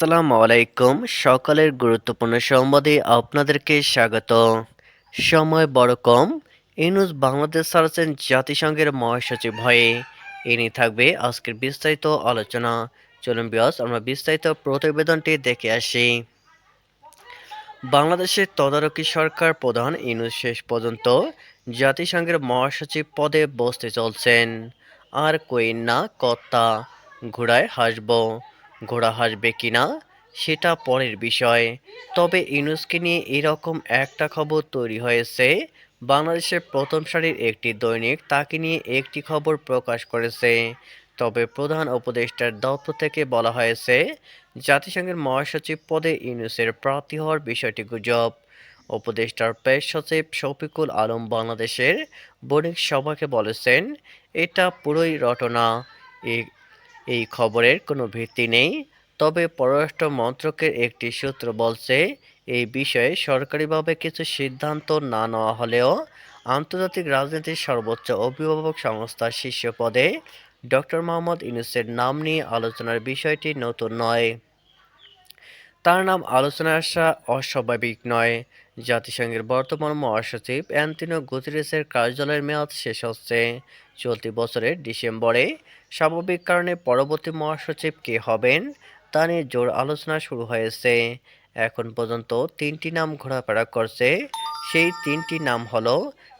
আসসালামু আলাইকুম। সকালের গুরুত্বপূর্ণ সংবাদে আপনাদেরকে স্বাগত। সময় বড় কম ইউনুস বাংলাদেশ ছাড়ছেন জাতিসংঘের মহাসচিব হয়ে। এ নিয়ে থাকবে আজকের বিস্তারিত আলোচনা। চলুন বিয়স আমরা বিস্তারিত প্রতিবেদনটি দেখে আসি। বাংলাদেশের তদারকি সরকার প্রধান ইউনুস শেষ পর্যন্ত জাতিসংঘের মহাসচিব পদে বসতে চলছেন। আর কইন না, কর্তা, ঘোড়ায় হাসব। ঘোড়া হাসবে কিনা সেটা পরের বিষয়। তবে ইউনুসকে নিয়ে এরকম একটা খবর তৈরি হয়েছে, বাংলাদেশের প্রথম সারির একটি দৈনিক তাকে নিয়ে একটি খবর প্রকাশ করেছে। তবে প্রধান উপদেষ্টার দপ্তর থেকে বলা হয়েছে, জাতিসংঘের মহাসচিব পদে ইউনুসের প্রার্থী হওয়ার বিষয়টি গুজব। উপদেষ্টার প্রেস সচিব শফিকুল আলম বাংলাদেশের বণিক সভাকে বলেছেন, এটা পুরোই রটনা। এই খবরের কোনো ভিত্তি নেই। তবে পররাষ্ট্র মন্ত্রকের একটি সূত্র বলছে, এই বিষয়ে সরকারিভাবে কিছু সিদ্ধান্ত না নেওয়া হলেও আন্তর্জাতিক রাজনীতির সর্বোচ্চ অভিভাবক সংস্থার শীর্ষ পদে ডক্টর মোহাম্মদ ইউনুসের নাম নিয়ে আলোচনার বিষয়টি নতুন নয়। তার নাম আলোচনায় আসা অস্বাভাবিক নয়। জাতিসংঘের বর্তমান মহাসচিব অ্যান্টিনো গুতেরেসের কার্যালয়ের মেয়াদ শেষ হচ্ছে। চলতি বছরের ডিসেম্বরে স্বাভাবিক কারণে পরবর্তী মহাসচিব কে হবেন তা নিয়ে জোর আলোচনা শুরু হয়েছে। এখন পর্যন্ত তিনটি নাম ঘোরাফেরা করছে। সেই তিনটি নাম হলো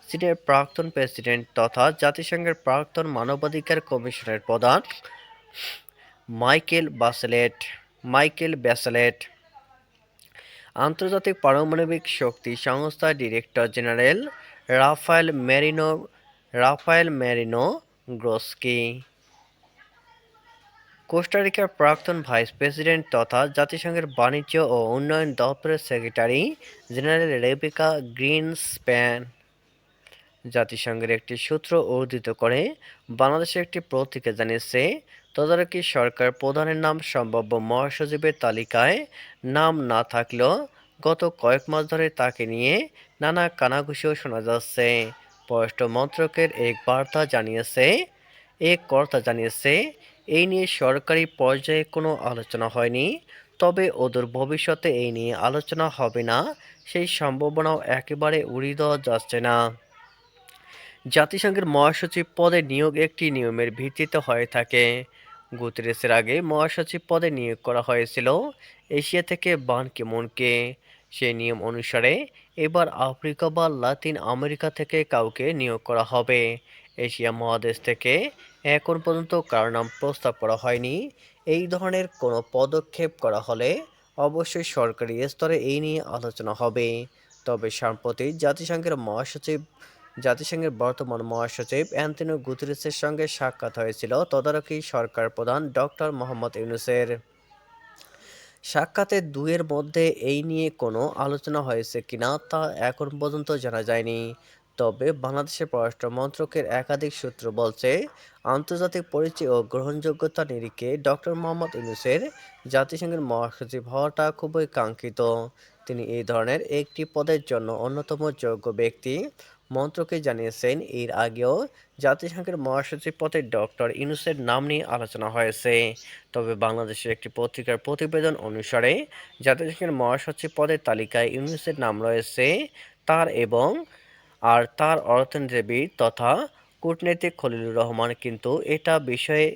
চীনের প্রাক্তন প্রেসিডেন্ট তথা জাতিসংঘের প্রাক্তন মানবাধিকার কমিশনের প্রধান মাইকেল বাসেলেট। মাইকেল ব্যাসেলেট আন্তর্জাতিক পারমাণবিক শক্তি সংস্থার director general Rafael Mariano Rafael Mariano Grossi. কোস্টারিকার প্রাক্তন ভাইস প্রেসিডেন্ট তথা জাতিসংঘের বাণিজ্য ও উন্নয়ন দপ্তরের সেক্রেটারি জেনারেল রেবিকা গ্রিন গ্রিনস্প্যান। জাতিসংঘের একটি সূত্র উদ্ধৃত করে, বাংলাদেশের একটি পত্রিকা জানিয়েছে, তদারকি সরকার প্রধানের নাম সম্ভাব্য মহাসচিবের তালিকায় নাম না থাকলেও গত কয়েক মাস ধরে তাকে নিয়ে নানা কানাঘুষিও শোনা যাচ্ছে। পররাষ্ট্র মন্ত্রকের এক বার্তা জানিয়েছে, এক কর্তা জানিয়েছে, এই নিয়ে সরকারি পর্যায়ে কোনো আলোচনা হয়নি, তবে ওদের ভবিষ্যতে এই নিয়ে আলোচনা হবে না, সেই সম্ভাবনাও একেবারে উড়িয়ে দেওয়া যাচ্ছে না। জাতিসংঘের মহাসচিব পদে নিয়োগ একটি নিয়মের ভিত্তিতে হয়ে থাকে। গুতেরেসের আগে মহাসচিব পদে নিয়োগ করা হয়েছিল এশিয়া থেকে বান কিমনকে সেই নিয়ম অনুসারে এবার আফ্রিকা বা লাতিন আমেরিকা থেকে কাউকে নিয়োগ করা হবে। এশিয়া মহাদেশ থেকে এখন পর্যন্ত কারও নাম প্রস্তাব করা হয়নি। এই ধরনের কোনো পদক্ষেপ করা হলে অবশ্যই সরকারি স্তরে এই নিয়ে আলোচনা হবে। তবে সম্প্রতি জাতিসংঘের মহাসচিব জাতিসংঘের বর্তমান মহাসচিব অ্যান্টনিও গুতেরেসের সঙ্গে সাক্ষাৎ হয়েছিল তদারকি সরকার প্রধান ডক্টর মোহাম্মদ ইউনুসের। সাক্ষাতে দুয়ের মধ্যে এই নিয়ে কোনো আলোচনা হয়েছে কিনা তা এখন পর্যন্ত জানা যায়নি। তবে বাংলাদেশের পররাষ্ট্র মন্ত্রকের একাধিক সূত্র বলছে, আন্তর্জাতিক পরিচয় ও গ্রহণযোগ্যতা নিরিখে ডক্টর মোহাম্মদ ইউনুসের জাতিসংঘের মহাসচিব হওয়াটা খুবই কাঙ্ক্ষিত। তিনি এই ধরনের একটি পদের জন্য অন্যতম যোগ্য ব্যক্তি। মন্ত্রকে জানিয়েছেন, এর আগেও জাতিসংঘের মহাসচিব পদে ডক্টর ইউনুসের নাম নিয়ে আলোচনা হয়েছে। তবে বাংলাদেশের একটি পত্রিকার প্রতিবেদন অনুসারে, জাতিসংঘের মহাসচিব পদের তালিকায় ইউনুসের নাম রয়েছে। তার এবং আর তার অর্থনীতিবিদ তথা কূটনীতিক খলিলুর রহমান। কিন্তু এটা বিষয়ে,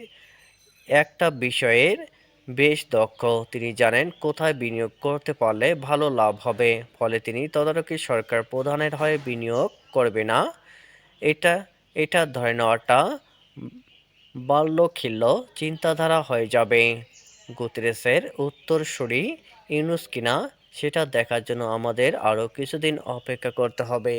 একটা বিষয়ের বেশ দক্ষ। তিনি জানেন কোথায় বিনিয়োগ করতে পারলে ভালো লাভ হবে। ফলে তিনি তদারকি সরকার প্রধানের হয়ে বিনিয়োগ করবে না। এটা এটা ধরে নেওয়াটা বাল্যখিল্য চিন্তাধারা হয়ে যাবে। গুতরেসের উত্তরসূরি ইউনুস কিনা, সেটা দেখার জন্য আমাদের আরও কিছুদিন অপেক্ষা করতে হবে।